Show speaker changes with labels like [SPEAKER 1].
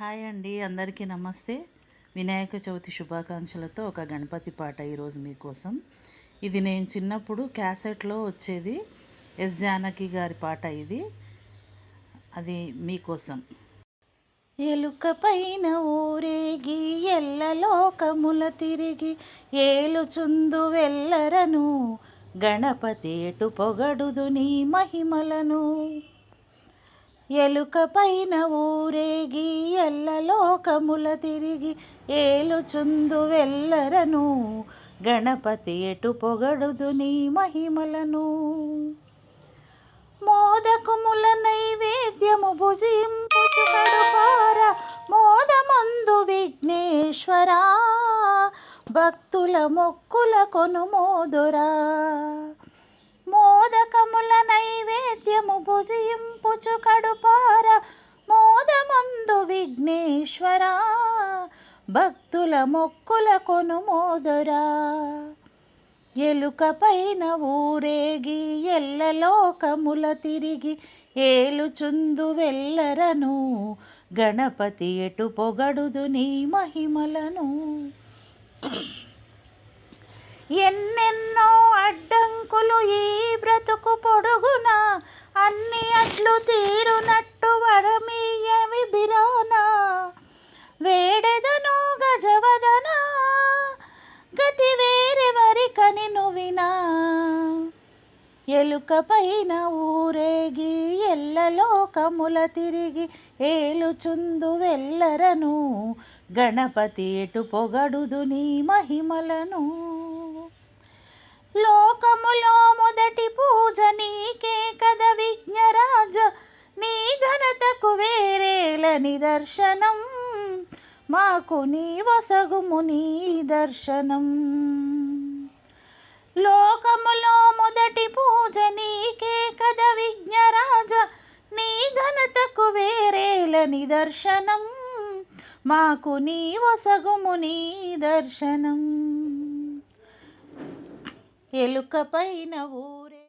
[SPEAKER 1] Hi అండి అందరికీ నమస్తే. వినాయక చవితి శుభాకాంక్షలతో ఒక గణపతి పాట ఈరోజు మీకోసం. ఇది నేను చిన్నప్పుడు క్యాసెట్లో వచ్చేది ఎస్ జానకి గారి పాట ఇది. అది మీకోసం. ఎలుక పైన ఊరేగి ఎల్లలోకముల తిరిగి ఏలుచుందు వెల్లరను గణపతి ఎటు పొగడుదు నీ మహిమలను. ఎలుక పైన ఊరేగి ఎల్లలోకముల తిరిగి ఏలుచుందు వెల్లరను. గణపతి ఎటు పొగడుదు నీ మహిమలను. మోదకుముల నైవేద్యము భుజింపుచు మోదమందు విఘ్నేశ్వరా భక్తుల మొక్కుల కొను మోదురా. నిత్యము భుజింపుచు కడుపార మోదమందు విఘ్నేశ్వరా భక్తుల మొక్కుల కొను మోదురా. ఎలుక పైన ఊరేగి ఎల్లలోకముల తిరిగి ఏలుచుందు వెల్లరను గణపతి ఎటు పొగడుదు నీ మహిమలను. ఎన్నెన్నో అడ్డంకులు ఈ బ్రతుకు పొడుగున అన్ని అట్లు తీరునట్టు వరమీయవి బిరానా. వేడెదను గజవదన గతి వేరెవరి కని ఎలుకపైన ఊరేగి ఎల్లలోకముల తిరిగి ఏలుచుందు వెల్లరను గణపతి ఎటు పొగడుదు నీ మహిమలను. లోకములో మొదటి పూజ నీకే కద విఘ్నరాజ. నీ ఘనతకు వేరేల నిదర్శనం మాకు నీ వసగుము నీ దర్శనం. లోకములో మొదటి పూజ నీకే కద విఘ్నరాజ. నీ ఘనతకు వేరేల నిదర్శనం మాకు నీ వసగుము నీ దర్శనం. ఎలుకపైన